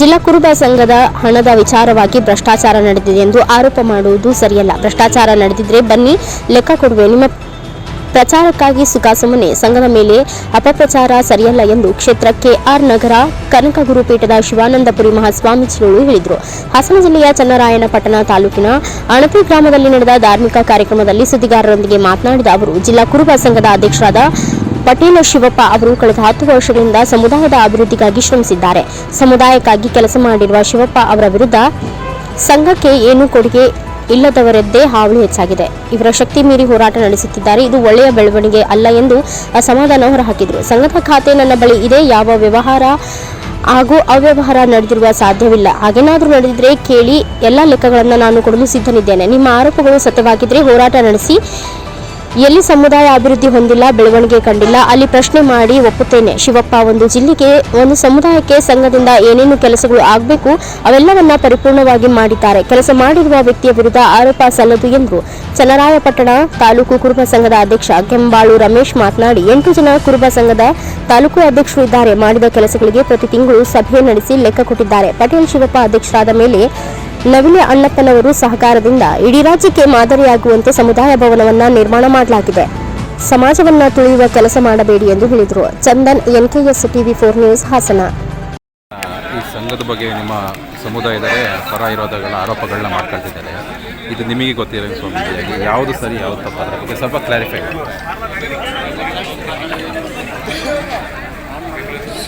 ಜಿಲ್ಲಾ ಕುರುಬ ಸಂಘದ ಹಣದ ವಿಚಾರವಾಗಿ ಭ್ರಷ್ಟಾಚಾರ ನಡೆದಿದೆ ಎಂದು ಆರೋಪ ಮಾಡುವುದು ಸರಿಯಲ್ಲ. ಭ್ರಷ್ಟಾಚಾರ ನಡೆದಿದ್ರೆ ಬನ್ನಿ, ಲೆಕ್ಕ ಕೊಡುವೆ. ನಿಮ್ಮ ಪ್ರಚಾರಕ್ಕಾಗಿ ಸುಖಾಸಮನೆ ಸಂಘದ ಮೇಲೆ ಅಪಪ್ರಚಾರ ಸರಿಯಲ್ಲ ಎಂದು ಕ್ಷೇತ್ರ ಕೆಆರ್ ನಗರ ಕನಕ ಗುರುಪೀಠದ ಶಿವಾನಂದಪುರಿ ಮಹಾಸ್ವಾಮೀಜಿಗಳು ಹೇಳಿದರು. ಹಾಸನ ಜಿಲ್ಲೆಯ ಚನ್ನರಾಯನಪಟ್ಟಣ ತಾಲೂಕಿನ ಅಣತಿ ಗ್ರಾಮದಲ್ಲಿ ನಡೆದ ಧಾರ್ಮಿಕ ಕಾರ್ಯಕ್ರಮದಲ್ಲಿ ಸುದ್ದಿಗಾರರೊಂದಿಗೆ ಮಾತನಾಡಿದ ಅವರು, ಜಿಲ್ಲಾ ಕುರುಬ ಸಂಘದ ಅಧ್ಯಕ್ಷರಾದ ಪಟೇಲ ಶಿವಪ್ಪ ಅವರು ಕಳೆದ ಹತ್ತು ವರ್ಷಗಳಿಂದ ಸಮುದಾಯದ ಅಭಿವೃದ್ಧಿಗಾಗಿ ಶ್ರಮಿಸಿದ್ದಾರೆ. ಸಮುದಾಯಕ್ಕಾಗಿ ಕೆಲಸ ಮಾಡಿರುವ ಶಿವಪ್ಪ ಅವರ ವಿರುದ್ಧ ಸಂಘಕ್ಕೆ ಏನು ಕೊಡುಗೆ ಇಲ್ಲದವರದ್ದೇ ಹಾವಳಿ ಹೆಚ್ಚಾಗಿದೆ. ಇವರ ಶಕ್ತಿ ಮೀರಿ ಹೋರಾಟ ನಡೆಸುತ್ತಿದ್ದಾರೆ. ಇದು ಒಳ್ಳೆಯ ಬೆಳವಣಿಗೆ ಅಲ್ಲ ಎಂದು ಅಸಮಾಧಾನ ಹೊರಹಾಕಿದರು. ಸಂಘದ ಖಾತೆ ನನ್ನ ಬಳಿ ಇದೆ. ಯಾವ ವ್ಯವಹಾರ ಹಾಗೂ ಅವ್ಯವಹಾರ ನಡೆದಿರುವ ಸಾಧ್ಯವಿಲ್ಲ. ಹಾಗೇನಾದರೂ ನಡೆದಿದ್ರೆ ಕೇಳಿ ಎಲ್ಲ ಲೆಕ್ಕಗಳನ್ನು ನಾನು ಕೊಡಲು ಸಿದ್ಧನಿದ್ದೇನೆ. ನಿಮ್ಮ ಆರೋಪಗಳು ಸತ್ಯವಾಗಿದ್ದರೆ ಹೋರಾಟ ನಡೆಸಿ ಎಲ್ಲಿ ಸಮುದಾಯ ಅಭಿವೃದ್ಧಿ ಹೊಂದಿಲ್ಲ, ಬೆಳವಣಿಗೆ ಕಂಡಿಲ್ಲ, ಅಲ್ಲಿ ಪ್ರಶ್ನೆ ಮಾಡಿ ಒಪ್ಪುತ್ತೇನೆ. ಶಿವಪ್ಪ, ಒಂದು ಜಿಲ್ಲೆಗೆ, ಒಂದು ಸಮುದಾಯಕ್ಕೆ ಸಂಘದಿಂದ ಏನೇನು ಕೆಲಸಗಳು ಆಗಬೇಕು, ಅವೆಲ್ಲವನ್ನ ಪರಿಪೂರ್ಣವಾಗಿ ಮಾಡಿದ್ದಾರೆ. ಕೆಲಸ ಮಾಡಿರುವ ವ್ಯಕ್ತಿಯ ವಿರುದ್ಧ ಆರೋಪ ಸಲ್ಲದು ಎಂದು ಚನ್ನರಾಯಪಟ್ಟಣ ತಾಲೂಕು ಕುರುಬ ಸಂಘದ ಅಧ್ಯಕ್ಷ ಕೆಂಬಾಳು ರಮೇಶ್ ಮಾತನಾಡಿ, ಎಂಟು ಜನ ಕುರುಬ ಸಂಘದ ತಾಲೂಕು ಅಧ್ಯಕ್ಷರು ಇದ್ದಾರೆ. ಮಾಡಿದ ಕೆಲಸಗಳಿಗೆ ಪ್ರತಿ ತಿಂಗಳು ಸಭೆ ನಡೆಸಿ ಲೆಕ್ಕ ಕೊಟ್ಟಿದ್ದಾರೆ. ಪಟೇಲ್ ಶಿವಪ್ಪ ಅಧ್ಯಕ್ಷರಾದ ಮೇಲೆ ನವಿಲೆ ಅಣ್ಣಪ್ಪನವರು ಸಹಕಾರದಿಂದ ಇಡೀ ರಾಜ್ಯಕ್ಕೆ ಮಾದರಿಯಾಗುವಂತೆ ಸಮುದಾಯ ಭವನವನ್ನ ನಿರ್ಮಾಣ ಮಾಡಲಾಗಿದೆ. ಸಮಾಜವನ್ನ ತುಳಿಯುವ ಕೆಲಸ ಮಾಡಬೇಡಿ ಎಂದು ಹೇಳಿದರು. Chandan, NKS TV four news, Hassan. ಈ ಸಂಘದ ಬಗ್ಗೆ ನಿಮ್ಮ ಸಮುದಾಯದವೇ ಪರ ಇರೋದಗಳ ಆರೋಪಗಳನ್ನ ಮಾಡ್ಕೊಳ್ತಿದ್ದಾರೆ. ಇದು ನಿಮಗೆ ಗೊತ್ತಿರೋ ಸ್ವಾಮೀಜಿ ಯಾವುದು ಸರಿ, ಯಾವುದು ತಪ್ಪು ಅದ್ರ ಬಗ್ಗೆ ಸ್ವಲ್ಪ ಕ್ಲಾರಿಫೈ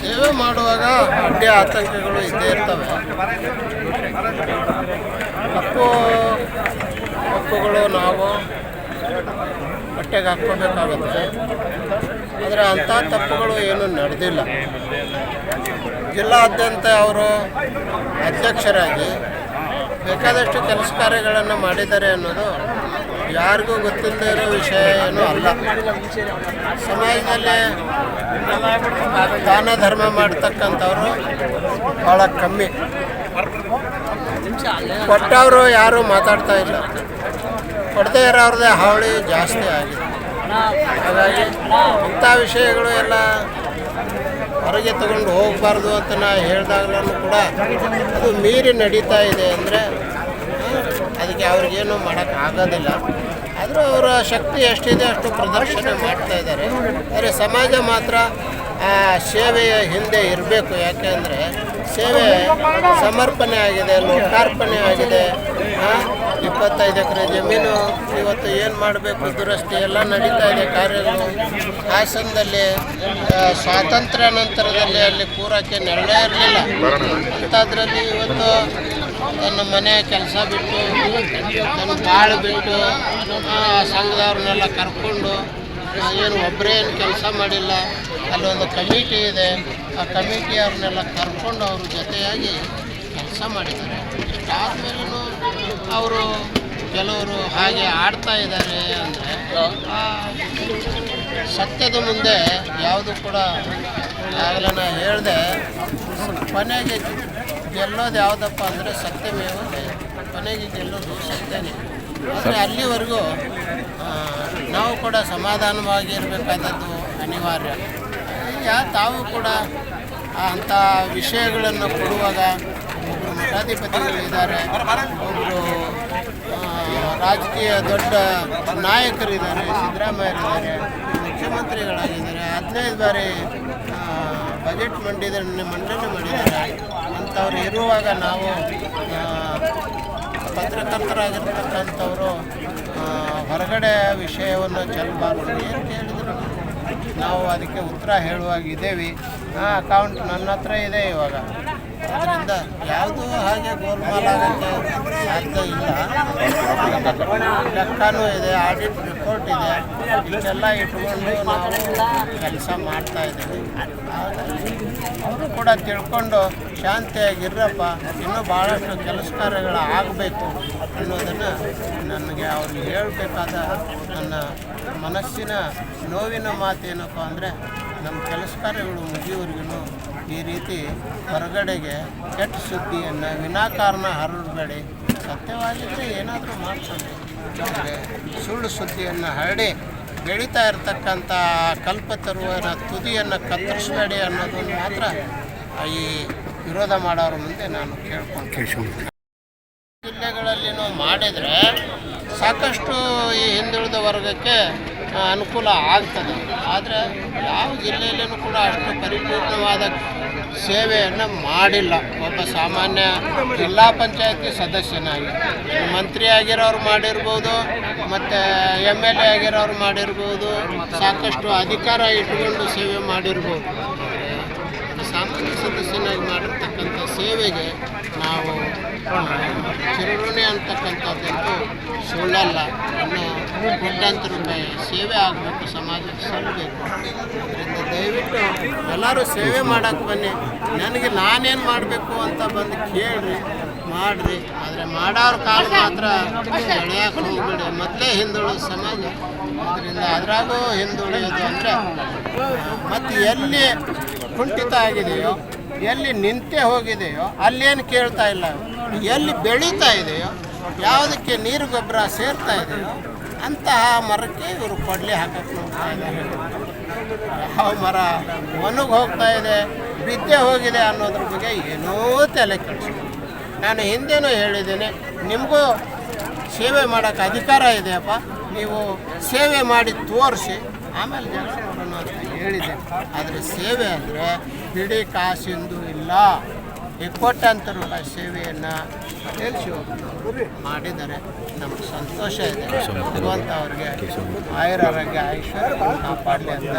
ಸೇವೆ ಮಾಡುವಾಗ ಅಡ್ಡಿ ಆತಂಕಗಳು ಇದ್ದೇ ಇರ್ತವೆ. ತಪ್ಪು ತಪ್ಪುಗಳು ನಾವು ಬಟ್ಟೆಗೆ ಹಾಕ್ಕೊಬೇಕಾಗುತ್ತೆ ಆದರೆ ಅಂಥ ತಪ್ಪುಗಳು ಏನೂ ನಡೆದಿಲ್ಲ. ಜಿಲ್ಲಾದ್ಯಂತ ಅವರು ಅಧ್ಯಕ್ಷರಾಗಿ ಬೇಕಾದಷ್ಟು ಕೆಲಸ ಕಾರ್ಯಗಳನ್ನು ಮಾಡಿದ್ದಾರೆ ಅನ್ನೋದು ಯಾರಿಗೂ ಗೊತ್ತಿಲ್ಲದೆ ಇರೋ ವಿಷಯ ಏನೂ ಅಲ್ಲ. ಸಮಾಜದಲ್ಲಿ ದಾನ ಧರ್ಮ ಮಾಡ್ತಕ್ಕಂಥವ್ರು ಭಾಳ ಕಮ್ಮಿ. ಕೊಟ್ಟವರು ಯಾರೂ ಮಾತಾಡ್ತಾ ಇಲ್ಲ. ಕೊಡದೇ ಇರೋರದೇ ಹಾವಳಿ ಜಾಸ್ತಿ ಆಗಿದೆ. ಹಾಗಾಗಿ ಇಂಥ ವಿಷಯಗಳು ಎಲ್ಲ ಹೊರಗೆ ತಗೊಂಡು ಹೋಗಬಾರ್ದು ಅಂತ ನಾ ಹೇಳಿದಾಗಲೂ ಕೂಡ ಅದು ಮೀರಿ ನಡೀತಾ ಇದೆ ಅಂದರೆ ಅದಕ್ಕೆ ಅವ್ರಿಗೇನು ಮಾಡೋಕ್ಕಾಗೋದಿಲ್ಲ ಆದರೂ ಅವರ ಶಕ್ತಿ ಎಷ್ಟಿದೆ ಅಷ್ಟು ಪ್ರದರ್ಶನ ಮಾಡ್ತಾ ಇದ್ದಾರೆ. ಆದರೆ ಸಮಾಜ ಮಾತ್ರ ಸೇವೆಯ ಹಿಂದೆ ಇರಬೇಕು. ಯಾಕೆಂದರೆ ಸೇವೆ ಸಮರ್ಪಣೆ ಆಗಿದೆ ಲೋಕಾರ್ಪಣೆ ಆಗಿದೆ. ಇಪ್ಪತ್ತೈದು ಎಕರೆ ಜಮೀನು ಇವತ್ತು ಏನು ಮಾಡಬೇಕು? ದುರಸ್ತಿ ಎಲ್ಲ ನಡೀತಾ ಇದೆ. ಕಾರ್ಯಗಳು ಹಾಸನದಲ್ಲಿ ಆ, ಸ್ವಾತಂತ್ರ್ಯ ನಂತರದಲ್ಲಿ ಅಲ್ಲಿ ಕೂರಕ್ಕೆ ನೆರಳೇ ಇರಲಿಲ್ಲ. ಅಂಥದ್ರಲ್ಲಿ ಇವತ್ತು ತನ್ನ ಮನೆ ಕೆಲಸ ಬಿಟ್ಟು, ತನ್ನ ಬಾಳು ಬಿಟ್ಟು ಸಂಘದವ್ರನ್ನೆಲ್ಲ ಕರ್ಕೊಂಡು ಏನು ಒಬ್ಬರೇ ಏನು ಕೆಲಸ ಮಾಡಿಲ್ಲ, ಅಲ್ಲಿ ಒಂದು ಕಮಿಟಿ ಇದೆ, ಆ ಕಮಿಟಿಯವ್ರನ್ನೆಲ್ಲ ಕರ್ಕೊಂಡು ಅವ್ರ ಜೊತೆಯಾಗಿ ಕೆಲಸ ಮಾಡಿದ್ದಾರೆ. ಇಷ್ಟಾದ್ಮೇಲೂ ಅವರು ಕೆಲವರು ಹಾಗೆ ಆಡ್ತಾ ಇದ್ದಾರೆ ಅಂದರೆ ಸತ್ಯದ ಮುಂದೆ ಯಾವುದು ಕೂಡ ಆಗಲನ್ನ ಹೇಳಿದೆ ಕೊನೆಗೆ ಗೆಲ್ಲೋದು ಯಾವುದಪ್ಪ ಅಂದರೆ ಸತ್ಯಮೇವ ಮೇವು. ಕೊನೆಗೆ ಗೆಲ್ಲೋದು ಸತ್ಯನೇ. ಆದರೆ ಅಲ್ಲಿವರೆಗೂ ನಾವು ಕೂಡ ಸಮಾಧಾನವಾಗಿ ಇರಬೇಕಾದದ್ದು ಅನಿವಾರ್ಯ. ಯಾ ತಾವು ಕೂಡ ಅಂಥ ವಿಷಯಗಳನ್ನು ಕೊಡುವಾಗ ಒಬ್ಬರು ಮಠಾಧಿಪತಿಗಳಿದ್ದಾರೆ ಒಬ್ಬರು ರಾಜಕೀಯ ದೊಡ್ಡ ನಾಯಕರಿದ್ದಾರೆ ಸಿದ್ದರಾಮಯ್ಯರಿದ್ದಾರೆ ಮುಖ್ಯಮಂತ್ರಿಗಳಾಗಿದ್ದಾರೆ. ಹದಿನೈದು ಬಾರಿ ಬಜೆಟ್ ಮಂಡಿದ ಮಂಡನೆ ಮಾಡಿದ್ದಾರೆ. ಅಂಥವ್ರು ಇರುವಾಗ ನಾವು ಪತ್ರಕರ್ತರಾಗಿರ್ತಕ್ಕಂಥವರು ಹೊರಗಡೆ ವಿಷಯವನ್ನು ಚೆಲ್ಲಬಾರ್ದು ಏನು ಕೇಳಿದ್ರು ನಾವು ಅದಕ್ಕೆ ಉತ್ತರ ಹೇಳುವಾಗ ಇದ್ದೇವೆ ಆ ಅಕೌಂಟ್ ನನ್ನ ಹತ್ರ ಇದೆ ಇವಾಗ. ಅದರಿಂದ ಯಾವುದೂ ಹಾಗೆ ಗೋಲ್ಮಾಲ್ ಆಗೋಕ್ಕೆ ಸಾಧ್ಯ ಇಲ್ಲ. ಲೆಕ್ಕನೂ ಇದೆ ಆಡಿಟ್ ರಿಪೋರ್ಟ್ ಇದೆ. ಇಷ್ಟೆಲ್ಲ ಇಟ್ಕೊಂಡು ನಾವು ಕೆಲಸ ಮಾಡ್ತಾ ಇದ್ದೀವಿ. ಅವರು ಕೂಡ ತಿಳ್ಕೊಂಡು ಶಾಂತಿಯಾಗಿರ್ರಪ್ಪ, ಇನ್ನೂ ಭಾಳಷ್ಟು ಕೆಲಸ ಕಾರ್ಯಗಳು ಆಗಬೇಕು ಅನ್ನೋದನ್ನು ನನಗೆ ಅವ್ರಿಗೆ ಹೇಳಬೇಕಾದ ನನ್ನ ಮನಸ್ಸಿನ ನೋವಿನ ಮಾತೇನಪ್ಪ ಅಂದರೆ ನಮ್ಮ ಕೆಲಸ ಕಾರ್ಯಗಳು ಮುಗಿಯೋವರೆಗೂ ಈ ರೀತಿ ಹೊರಗಡೆಗೆ ಕೆಟ್ಟ ಸುದ್ದಿಯನ್ನು ವಿನಾಕಾರಣ ಹರಡಬೇಡಿ ಸತ್ಯವಾಗಿದ್ದರೆ ಏನಾದರೂ ಮಾಡ್ತಾರೆ ಆದರೆ ಸುಳ್ಳು ಸುದ್ದಿಯನ್ನು ಹರಡಿ ಬೆಳೀತಾ ಇರತಕ್ಕಂಥ ಕಲ್ಪತರುವನ ತುದಿಯನ್ನು ಕತ್ತರಿಸಬೇಡಿ ಅನ್ನೋದನ್ನು ಮಾತ್ರ ಈ ವಿರೋಧ ಮಾಡೋರ ಮುಂದೆ ನಾನು ಕೇಳ್ಕೊಂಡು ಜಿಲ್ಲೆಗಳಲ್ಲಿನೂ ಮಾಡಿದರೆ ಸಾಕಷ್ಟು ಈ ಹಿಂದುಳಿದ ವರ್ಗಕ್ಕೆ ಅನುಕೂಲ ಆಗ್ತದೆ. ಆದರೆ ಯಾವ ಜಿಲ್ಲೆಯಲ್ಲೂ ಕೂಡ ಅಷ್ಟು ಪರಿಪೂರ್ಣವಾದ ಸೇವೆಯನ್ನು ಮಾಡಿಲ್ಲ. ಒಬ್ಬ ಸಾಮಾನ್ಯ ಜಿಲ್ಲಾ ಪಂಚಾಯತಿ ಸದಸ್ಯನಾಗಿ. ಮಂತ್ರಿ ಆಗಿರೋರು ಮಾಡಿರ್ಬೋದು, ಮತ್ತು ಎಂ ಎಲ್ ಎ ಆಗಿರೋರು ಮಾಡಿರ್ಬೋದು, ಸಾಕಷ್ಟು ಅಧಿಕಾರ ಇಟ್ಕೊಂಡು ಸೇವೆ ಮಾಡಿರ್ಬೋದು. ಸಾಮಾನ್ಯ ಸದಸ್ಯನಾಗಿ ಮಾಡಿರ್ತಕ್ಕಂಥ ಸೇವೆಗೆ ನಾವು ಚಿರಋಣಿ ಅಂತಕ್ಕಂಥದ್ದಂತೂ ಸುಳ್ಳಲ್ಲ. ಕೋಟ್ಯಾಂತರ ರೂಪಾಯಿ ಸೇವೆ ಆಗಬೇಕು, ಸಮಾಜಕ್ಕೆ ಸಲ್ಲಬೇಕು. ಅದರಿಂದ ದಯವಿಟ್ಟು ಎಲ್ಲರೂ ಸೇವೆ ಮಾಡೋಕ್ಕೆ ಬನ್ನಿ. ನನಗೆ ನಾನೇನು ಮಾಡಬೇಕು ಅಂತ ಬಂದು ಕೇಳಿರಿ, ಮಾಡಿರಿ. ಆದರೆ ಮಾಡೋರ ಕಾಲ ಮಾತ್ರ ಎಳೆಯಕ್ಕೆ ಹೋಗ್ಬೇಡಿ. ಮತ್ತೆ ಹಿಂದುಳಿದ ಸಮಾಜ. ಅದರಿಂದ ಅದರಾಗೂ ಹಿಂದುಳಿಯೋದು ಅಂದರೆ ಮತ್ತು ಎಲ್ಲಿ ಕುಂಠಿತ ಆಗಿದೆಯೋ, ಎಲ್ಲಿ ನಿಂತೆ ಹೋಗಿದೆಯೋ, ಅಲ್ಲೇನು ಕೇಳ್ತಾ ಇಲ್ಲ. ಎಲ್ಲಿ ಬೆಳೀತಾ ಇದೆಯೋ, ಯಾವುದಕ್ಕೆ ನೀರು ಗೊಬ್ಬರ ಸೇರ್ತಾ ಇದೆಯೋ, ಅಂತಹ ಮರಕ್ಕೆ ಇವರು ಕೊಡಲಿ ಹಾಕಕ್ಕೆ ನೋಡ್ತಾ ಇದ್ದಾರೆ. ಯಾವ ಮರ ಒಣಗಿ ಹೋಗ್ತಾ ಇದೆ, ಬಿದ್ದೆ ಹೋಗಿದೆ ಅನ್ನೋದ್ರ ಬಗ್ಗೆ ಏನೂ ತಲೆ ಕೆಡಿಸ್ಕೊಂಡು ನಾನು ಹಿಂದೆನೂ ಹೇಳಿದ್ದೀನಿ, ನಿಮಗೂ ಸೇವೆ ಮಾಡೋಕ್ಕೆ ಅಧಿಕಾರ ಇದೆಯಪ್ಪ, ನೀವು ಸೇವೆ ಮಾಡಿ ತೋರಿಸಿ, ಆಮೇಲೆ ಜಗಳ ಹೇಳಿದೆ ಆದರೆ ಸೇವೆ ಅಂದರೆ ಬಿಡಿ ಕಾಸಿಂದು ಇಲ್ಲ. ಕೋಟ್ಯಾಂತರ ರೂಪಾಯಿ ಸೇವೆಯನ್ನು ತಿಳಿಸಿ ಮಾಡಿದ್ದಾರೆ ನಮಗೆ ಸಂತೋಷ ಇದೆ. ಭಗವಂತ ಅವ್ರಿಗೆ ಆಯುರಾರೋಗ್ಯ ಐಶ್ವರ್ಯ ಕಾಪಾಡಲಿ ಅಂತ.